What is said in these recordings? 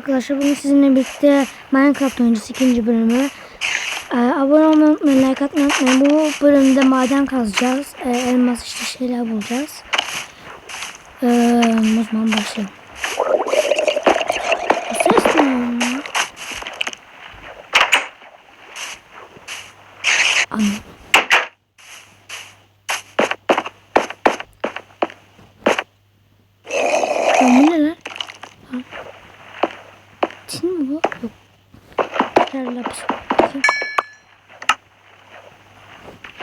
arkadaşlar. Bugün sizinle birlikte Minecraft oyuncusu ikinci bölümü. Ee, abone olmayı unutmayın, like atmayı unutmayın. Bu bölümde maden kazacağız. Ee, elmas işte şeyler bulacağız. Ee, o zaman başlayalım. Bu ses ne ya? Anladım. Ya bu ne lan? Ha. Tin mi bu? Yok. Gel lapis.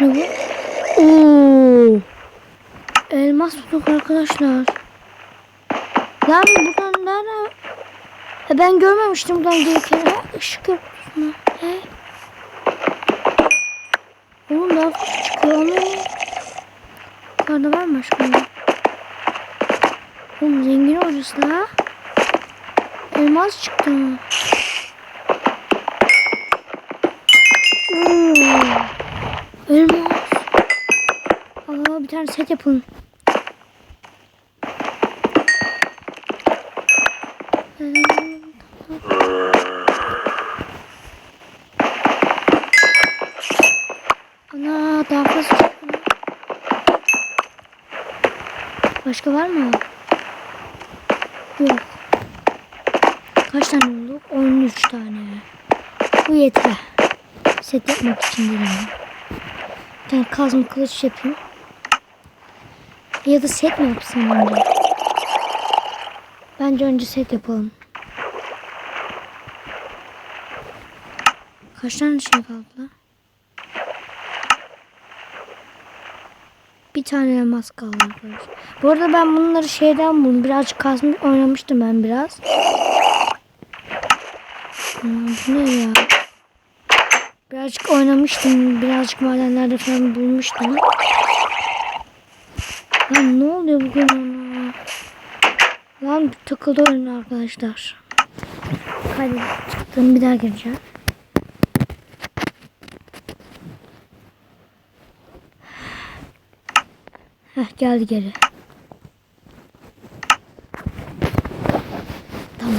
Ne bu? Oo. Elmas bulduk arkadaşlar. Lan buradan nerede? Ben görmemiştim buradan gelirken. Ha, ışık yok. He. Oğlum daha çıkıyor ama. Yukarıda var mı bir? Oğlum zengin olacağız ha. Elmas çıktı. Elmas. Aa, bir tane set yapalım. Ana daha fazla. Başka var mı? Yok. Kaç tane oldu? 13 tane. Bu yeter. Set yapmak için değil mi? Bir tane kazma kılıç yapayım. Ya da set mi yapsam önce? Bence önce set yapalım. Kaç tane şey kaldı? Bir tane elmas kaldı. Bu arada ben bunları şeyden buldum. Birazcık kazmış oynamıştım ben biraz. Bu ne ya? Birazcık oynamıştım. Birazcık madenlerde falan bulmuştum. Lan ne oluyor bugün ona? Lan takıldı oyun arkadaşlar. Hadi çıktım bir daha gireceğim. Heh geldi geri. Tamam.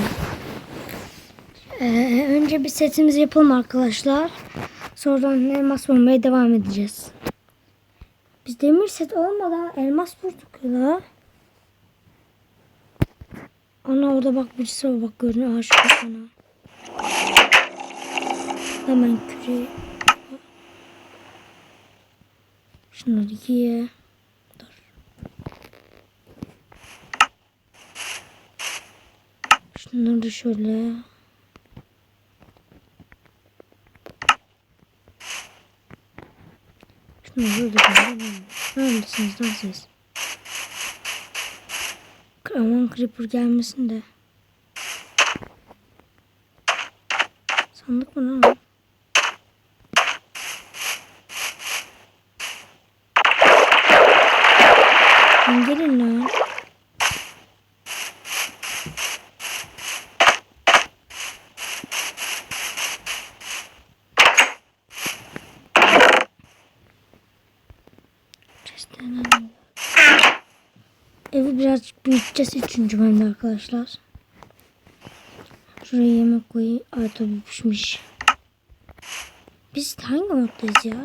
Ee, önce bir setimizi yapalım arkadaşlar. Sonradan elmas bulmaya devam edeceğiz. Biz demir set olmadan elmas bulduk ya. Ana orada bak birisi var bak görünüyor aşık ana. Hemen küreği. Şunları giye. Dur. Şunları şöyle. Da şöyle. Neredesiniz lan siz? Aman creeper gelmesin de. Sandık mı? Lan Gelin lan. Evi birazcık büyüteceğiz üçüncü bölümde arkadaşlar. Şuraya yemek koyayım. Ay tabii pişmiş. Biz hangi moddayız ya?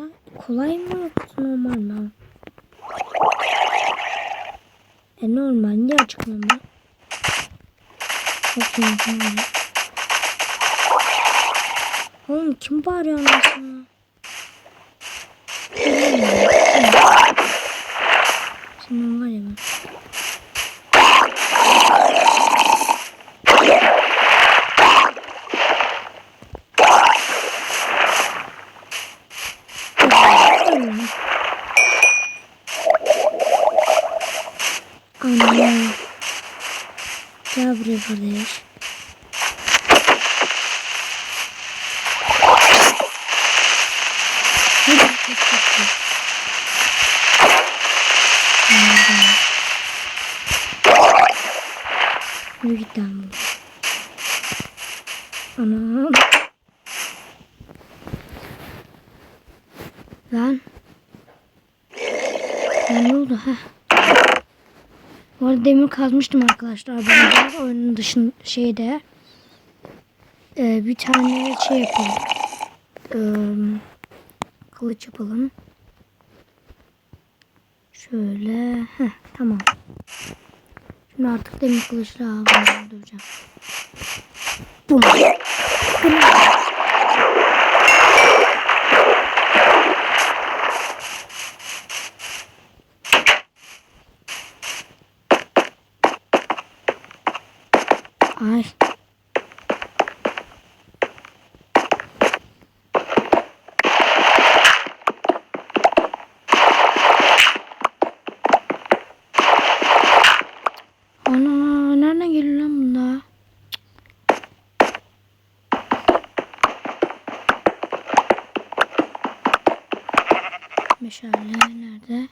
Kolay mı yoksa normal mi? E normal. Niye açık normal? Normal. Oğlum kim bağırıyor anasını? Senin var ya ben. Anne. Gel buraya kaç. Yürü git lan. Anam. Lan. Lan ne oldu ha? Bu arada demir kazmıştım arkadaşlar. Ben de oyunun dışın şeyde. Ee, bir tane şey yapalım. Ee, kılıç yapalım. Şöyle. Heh, tamam. Şimdi artık demir kılıçla bunu öldüreceğim. Bum. Ay. Ana nereden geliyor lan bunlar? Nerede?